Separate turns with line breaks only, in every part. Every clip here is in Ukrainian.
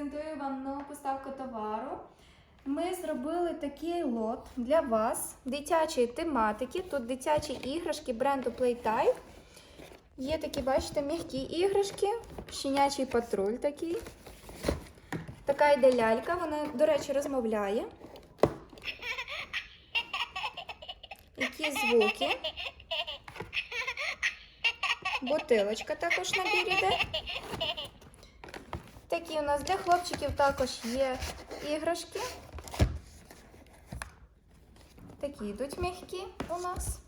презентую вам нову поставку товару. Ми зробили такий лот для вас дитячої тематики. Тут дитячі іграшки бренду Playtime. Є такі, бачите, м'які іграшки, щенячий патруль такий. Така йде лялька, вона, до речі, розмовляє. Які звуки. Бутилочка також набір іде. Такі у нас для хлопчиків також є іграшки. Такі йдуть м'які у нас.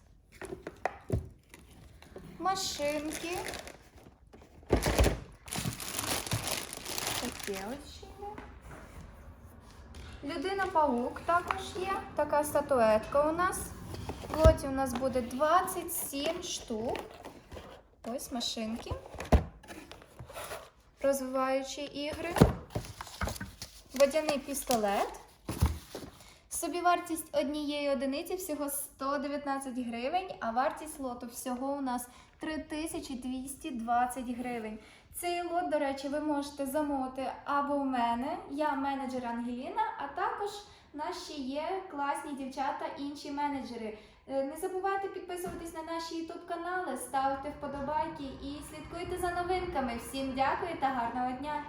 Машинки. Такі ось є. Людина-паук також є. Така статуетка у нас. В лоті у нас буде 27 штук. Ось машинки. Розвиваючі ігри. Водяний пістолет. Собівартість однієї одиниці всього 119 гривень, а вартість лоту всього у нас 3220 гривень. Цей лот, до речі, ви можете замовити або в мене, я менеджер Ангеліна, а також наші є класні дівчата, інші менеджери. Е, Не забувайте підписуватись на наші YouTube канали, ставити вподобайки і слідкуйте за новинками. Всім дякую та гарного дня!